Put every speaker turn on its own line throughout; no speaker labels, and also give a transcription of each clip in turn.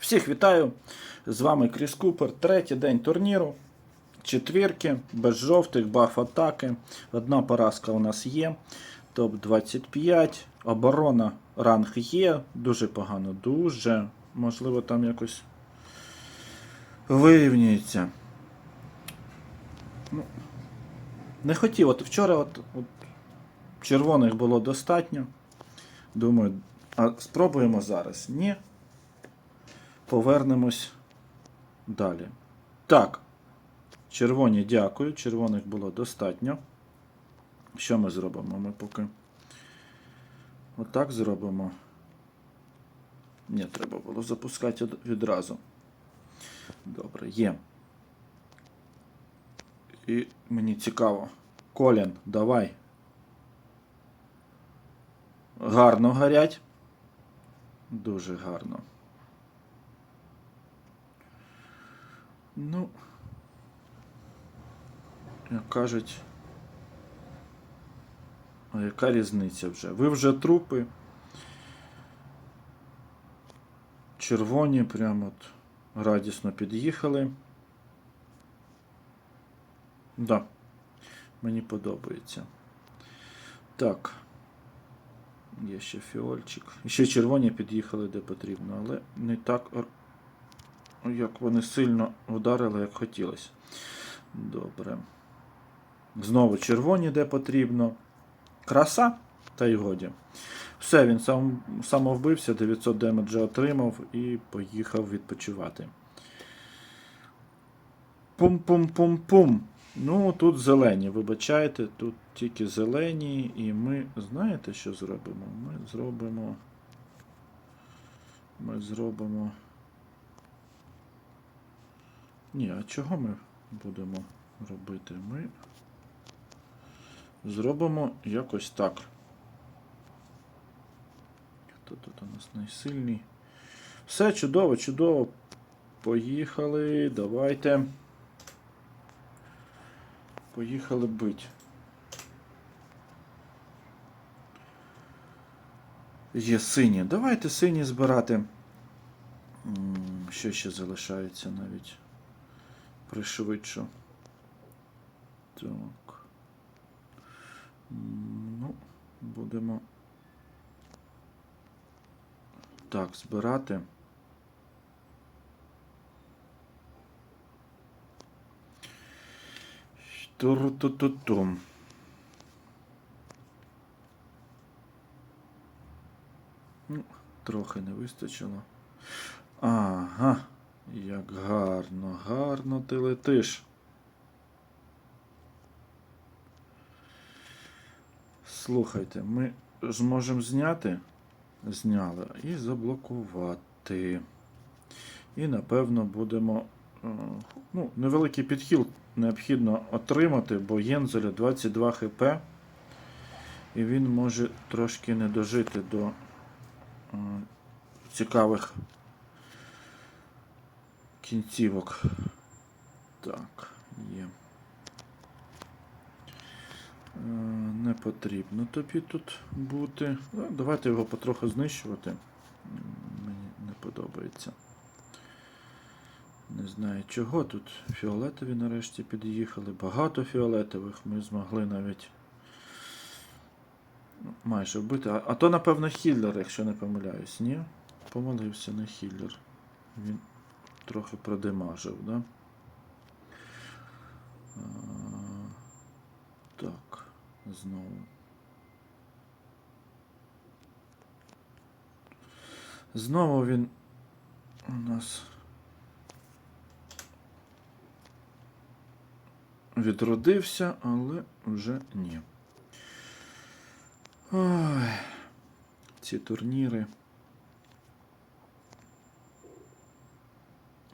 Всіх вітаю! З вами Кріс Купер. Третій день турніру. Четвірки, без жовтих, баф атаки. Одна поразка у нас є. Топ-25. Оборона ранг є. Дуже погано. Дуже. Можливо, там якось вирівнюється. Ну, не хотів. От вчора от, от червоних було достатньо. Думаю, а спробуємо зараз. Ні. Повернемось далі. Так. Червоні дякую. Червоних було достатньо. Що ми зробимо? Ми поки отак зробимо. Ні, треба було запускати відразу. Добре, є. І мені цікаво. Колін, давай. Гарно горять. Дуже гарно. Ну, як кажуть, а яка різниця вже? Ви вже трупи. Червоні, прямо от радісно під'їхали. Да, мені подобається. Так. Є ще фіольчик. Ще червоні під'їхали де потрібно, але не так як вони сильно вдарили, як хотілося. Добре. Знову червоні, де потрібно. Краса, та й годі. Все, він сам, самовбився, 900 демеджа отримав і поїхав відпочивати. Пум-пум-пум-пум. Ну, тут зелені, вибачайте, тут тільки зелені, і ми, знаєте, що зробимо? Ми зробимо. Ми зробимо. Ні, а чого ми будемо робити? Ми зробимо якось так. Хто тут у нас найсильний? Все чудово, чудово. Поїхали. Давайте. Поїхали бить. Є сині. Давайте сині збирати. Що ще залишається навіть? Пришвидшу. Так. Ну, будемо. Так, збирати. Тур-ту-ту-тум. Ну, трохи не вистачило. Ага, як гарно, гарно ти летиш. Слухайте, ми зможемо зняти? Зняли і заблокувати. І напевно будемо. е, Ну, невеликий підхил необхідно отримати, бо Єнзеля 22 хп. І він може трошки не дожити до е, цікавих кінцівок. Так, є. Е, Не потрібно тобі тут бути. Ну, Давайте його потроху знищувати. Мені не подобається. Не знаю чого. Тут фіолетові нарешті під'їхали. Багато фіолетових ми змогли навіть ну, майже вбити. А, а то, напевно, хіллер, якщо не помиляюсь, ні? Помилився на хіллер. Він трохи продемажив, да? Так, знову. Знову він у нас відродився, але вже ні. Ой, ці турніри.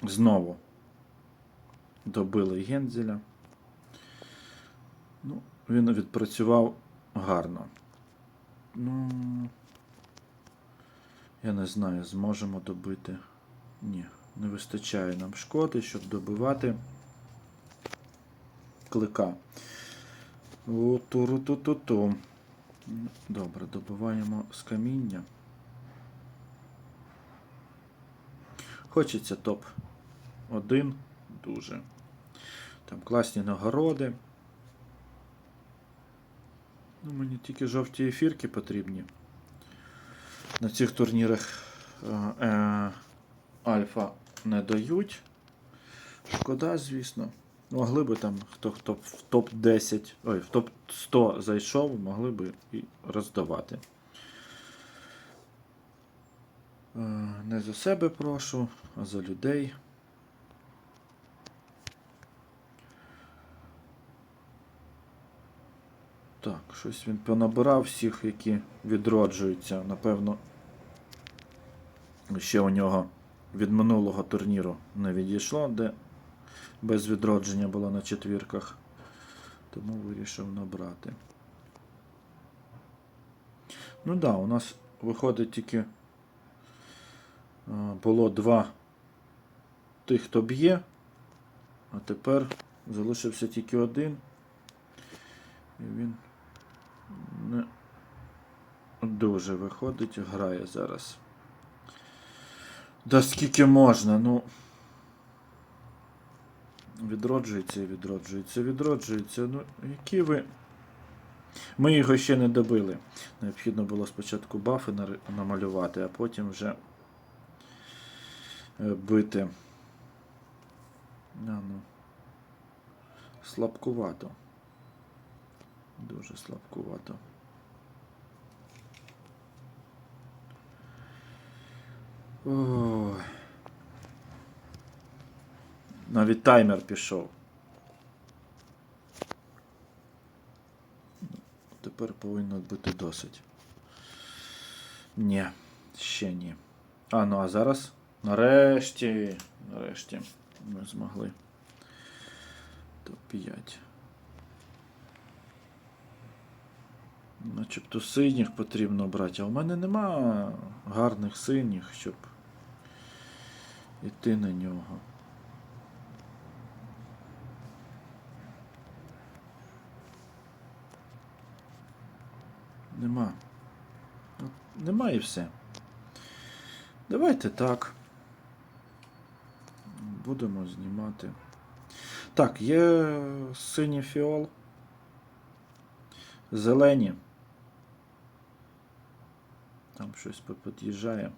Знову добили Гензеля. Ну, він відпрацював гарно. Ну, я не знаю, зможемо добити. Ні, не вистачає нам шкоди, щоб добивати клика. О, туру-ту-ту-ту. Добре, добиваємо з каміння. Хочеться топ-1 дуже. Там класні нагороди. Ну, мені тільки жовті ефірки потрібні. На цих турнірах е, е, альфа не дають. Шкода, звісно. Могли би там, хто, хто в топ-10, ой, в топ-100 зайшов, могли би і роздавати. Е, Не за себе прошу, а за людей. Так, щось він понабирав всіх, які відроджуються. Напевно, ще у нього від минулого турніру не відійшло, де без відродження було на четвірках. Тому вирішив набрати. Ну да, у нас виходить тільки е, було два тих, хто б'є, а тепер залишився тільки один. І він не дуже виходить, грає зараз. Да скільки можна, ну. Відроджується відроджується, відроджується. Ну, які ви. Ми його ще не добили. Необхідно було спочатку бафи намалювати, а потім вже е, бити. А, ну. Слабкувато. Дуже слабкувато. Ой. Навіть таймер пішов. Тепер повинно бути досить. Ні, ще ні. А, ну а зараз? Нарешті. Нарешті ми змогли. Топ-5. Начебто синіх потрібно брати, а в мене нема гарних синіх, щоб йти на нього. Нема. От Нема і все. Давайте так. Будемо знімати. Так, є синій фіол. Зелені. Там щось під'їжджає.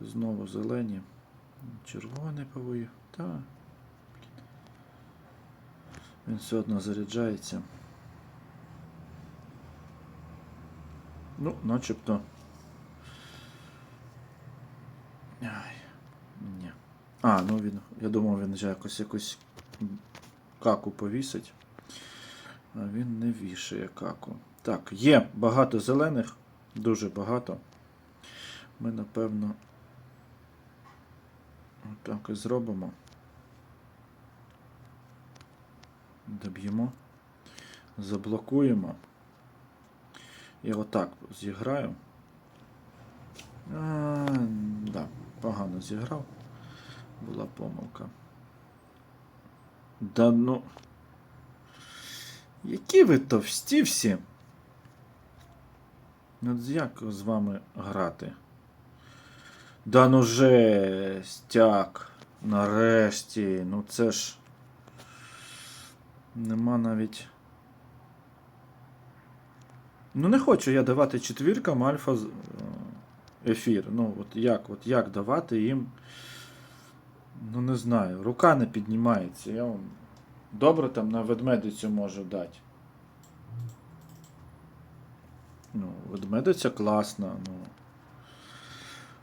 Знову зелені. Червоний повив. Та. Він все одно заряджається. Ну, начебто. Ай, ні. А, ну він. Я думав, він вже якось якусь каку повісить. А він не вішає каку. Так, є багато зелених, дуже багато. Ми, напевно, отак і зробимо. Доб'ємо. Заблокуємо. Я отак зіграю. А, да, погано зіграв. Була помилка. Да ну. Які ви товсті всі? От як з вами грати? Да ну жесть, як. Нарешті. Ну це ж. Нема навіть. Ну не хочу я давати четвіркам альфа е, ефір. Ну, от як, от як давати їм. Ну не знаю. Рука не піднімається. Я вам добре там на ведмедицю можу дати. Ну, ведмедиця класна, ну.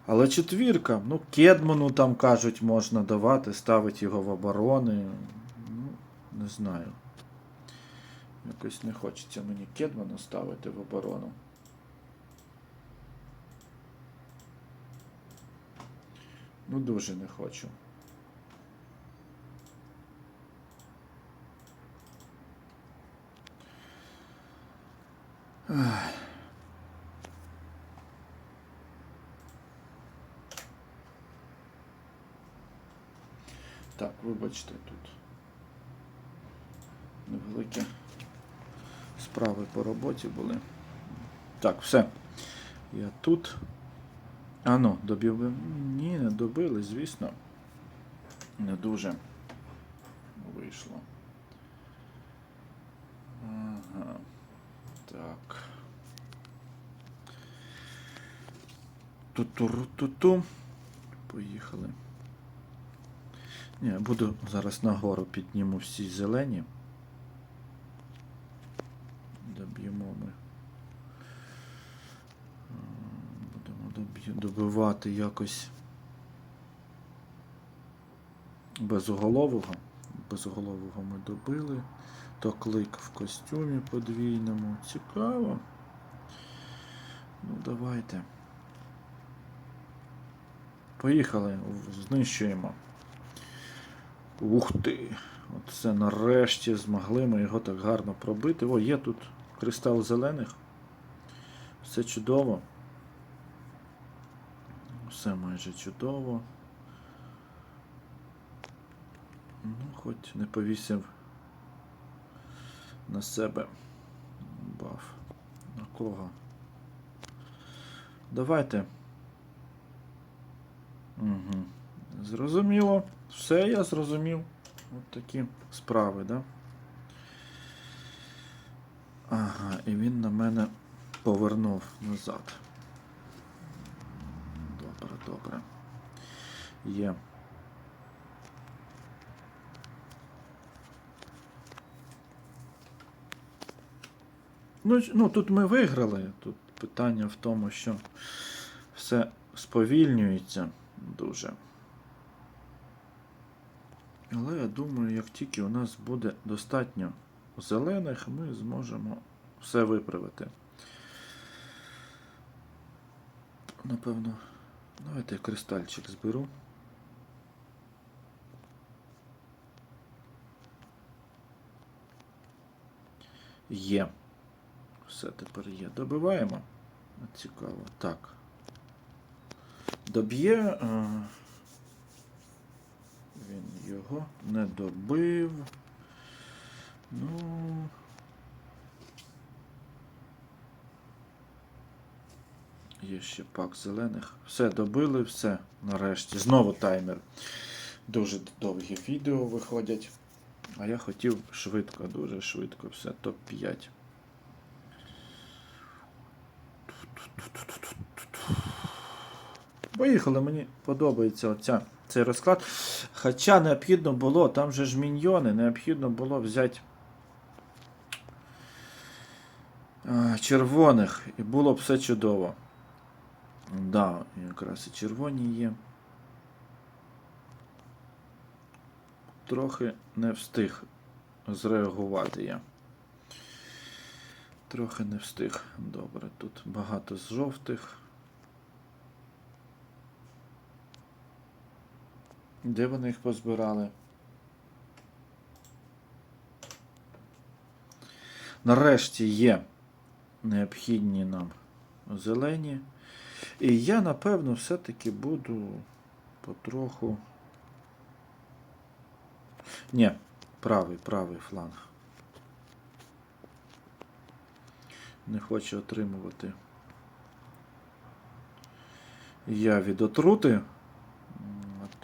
Але четвірка, ну, Кедману там кажуть, можна давати, ставити його в оборони. Ну, не знаю. Якось не хочеться мені Кедмана ставити в оборону. Ну, дуже не хочу. Ах. Так, вибачте, тут невеликі справи по роботі були. Так, все. Я тут. А ну, добив. Ні, не добили, звісно. Не дуже вийшло. Ага. Так. Ту-ту-ру-ту-ту. Поїхали. Ні, буду зараз нагору підніму всі зелені. Доб'ємо ми. Будемо добивати якось безоголового. Безоголового ми добили. То клик в костюмі подвійному. Цікаво. Ну, давайте. Поїхали, знищуємо. Ух ти! Оце нарешті змогли ми його так гарно пробити. О, є тут кристал зелених. Все чудово. Все майже чудово. Ну, хоч не повісив на себе баф. На кого? Давайте. Угу. Зрозуміло. Все я зрозумів. От такі справи, да? Ага, і він на мене повернув назад. Добре, добре. Є. Ну, ну, тут ми виграли. Тут питання в тому, що все сповільнюється дуже. Але я думаю, як тільки у нас буде достатньо зелених, ми зможемо все виправити. Напевно, давайте я кристальчик зберу. Є. Все тепер є. Добиваємо. Цікаво. Так. Доб'є. Він його не добив. Ну. Є ще пак зелених. Все добили, все. Нарешті. Знову таймер. Дуже довгі відео виходять. А я хотів швидко, дуже швидко. Все, топ-5. Поїхали, мені подобається оця, цей розклад. Хоча необхідно було, там же ж міньйони, необхідно було взяти червоних, і було б все чудово. Да, якраз і червоні є. Трохи не встиг зреагувати я. Трохи не встиг. Добре, тут багато з жовтих. Де вони їх позбирали? Нарешті є необхідні нам зелені. І я, напевно, все-таки буду потроху. Ні, правий, правий фланг. Не хочу отримувати. Я від отрути.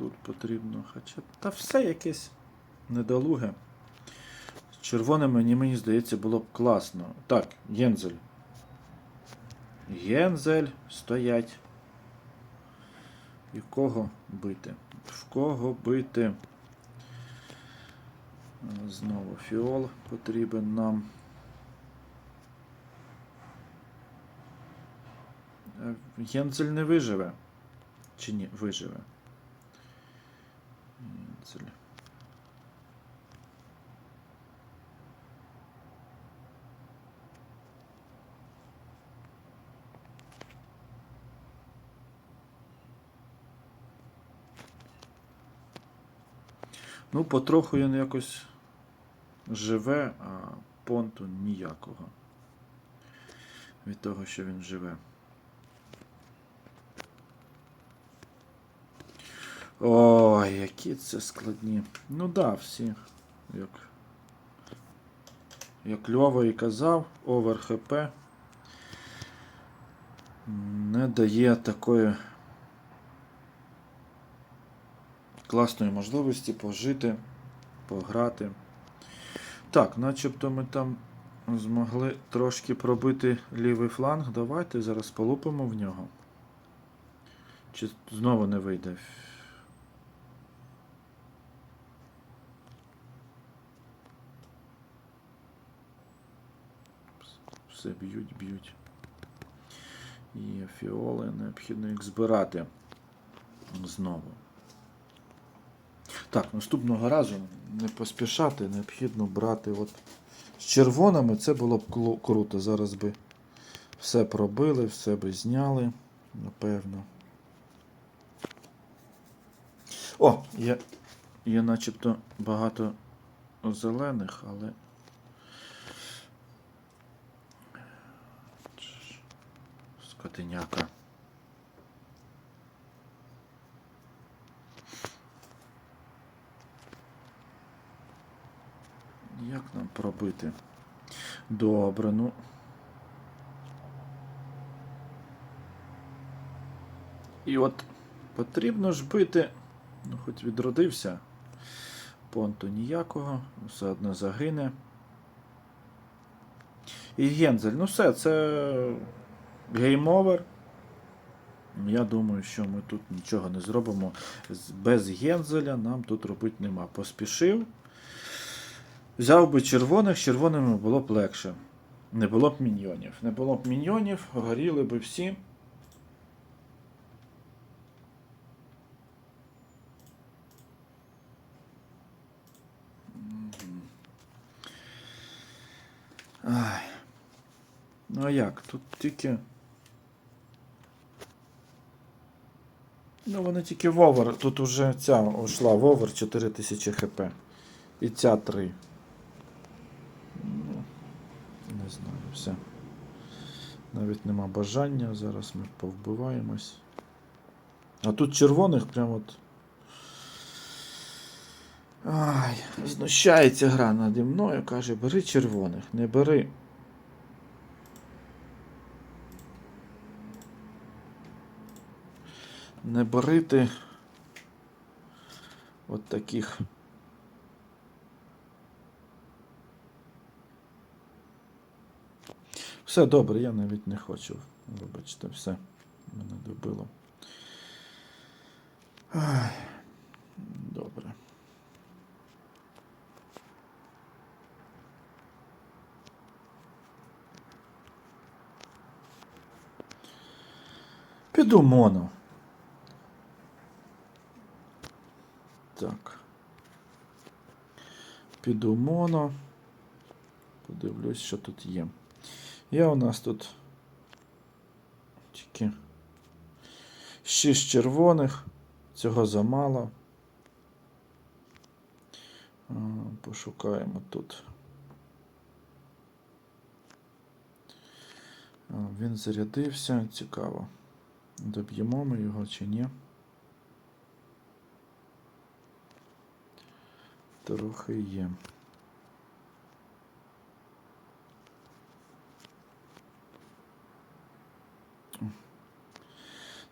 Тут потрібно хоча. Та все якесь недолуге. З червоним мені, здається, було б класно. Так, Єнзель. Єнзель стоять. І кого бити? В кого бити? Знову фіол потрібен нам. Е, Єнзель не виживе. Чи ні, виживе. Єнзель. Ну, потроху він якось живе, а понту ніякого. Від того, що він живе. Ой, які це складні. Ну да, всі. Як, як Льова і казав, овер ХП не дає такої класної можливості пожити, пограти. Так, начебто ми там змогли трошки пробити лівий фланг. Давайте зараз полупимо в нього. Чи знову не вийде? Все б'ють, б'ють. Є фіоли, необхідно їх збирати знову. Так, наступного разу не поспішати, необхідно брати от з червоними це було б круто. Зараз би все пробили, все би зняли, напевно. О, є, є начебто багато зелених, але. Скотиняка. Як нам пробити? Добре, ну. І от потрібно ж бити, ну хоч відродився. Понту ніякого, все одно загине. І Гензель, ну все, це гейм-овер. Я думаю, що ми тут нічого не зробимо. Без Гензеля нам тут робити нема. Поспішив. Взяв би червоних, з червоними було б легше. Не було б міньйонів. Не було б міньйонів, горіли б всі. Ну а як? Тут тільки. Ну, вони тільки в овер. Тут уже ця ушла в овер 4000 хп. І ця 3. Ну, не знаю, все. Навіть нема бажання. Зараз ми повбиваємось. А тут червоних прям от. Ай, знущається гра наді мною, каже, бери червоних, не бери. Не бери ти от таких. Все добре, я навіть не хочу. Вибачте, все. Мене добило. Ай, добре. Піду моно. Так. Піду моно. Подивлюсь, що тут є. Є у нас тут тільки 6 червоних. Цього замало. Пошукаємо тут. Він зарядився, цікаво. Доб'ємо ми його чи ні. Трохи є.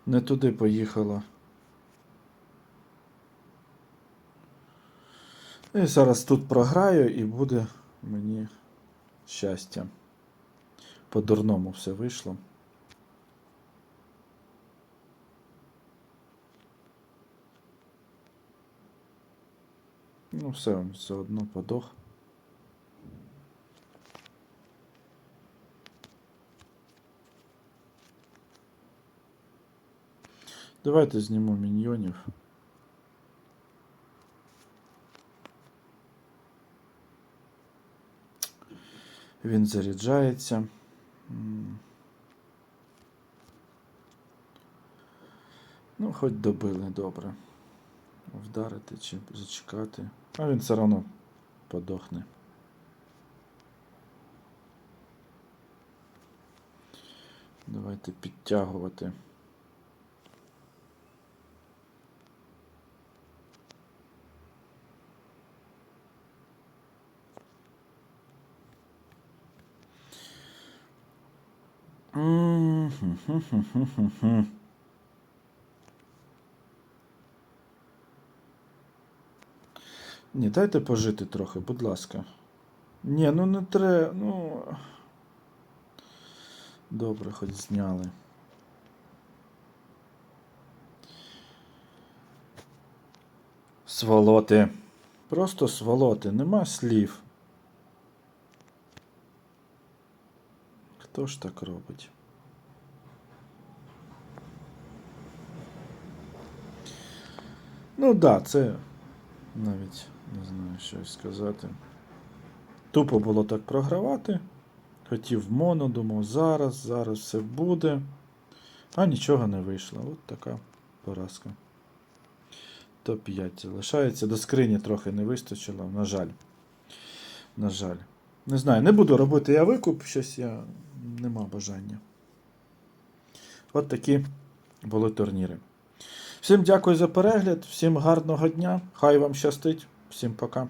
Не туди поїхала. І зараз тут програю і буде мені щастя. По-дурному все вийшло. Ну, все, все одно подох. Давайте зніму міньйонів. Він заряджається. Ну, хоч добили добре. Вдарити чи зачекати. А він все одно подохне. Давайте підтягувати. М-хм-хм-хм-хм-хм. Ні, дайте пожити трохи, будь ласка. Ні, ну не треба. Ну. Добре, хоч зняли. Сволоти. Просто сволоти, нема слів. Хто ж так робить? Ну так, да, це навіть не знаю, що й сказати. Тупо було так програвати. Хотів моно, думав, зараз, зараз все буде. А нічого не вийшло. От така поразка. Топ-5 залишається. До скрині трохи не вистачило, на жаль. На жаль. Не знаю, не буду робити я викуп, щось я нема бажання. От такі були турніри. Всім дякую за перегляд, всім гарного дня. Хай вам щастить, всім пока.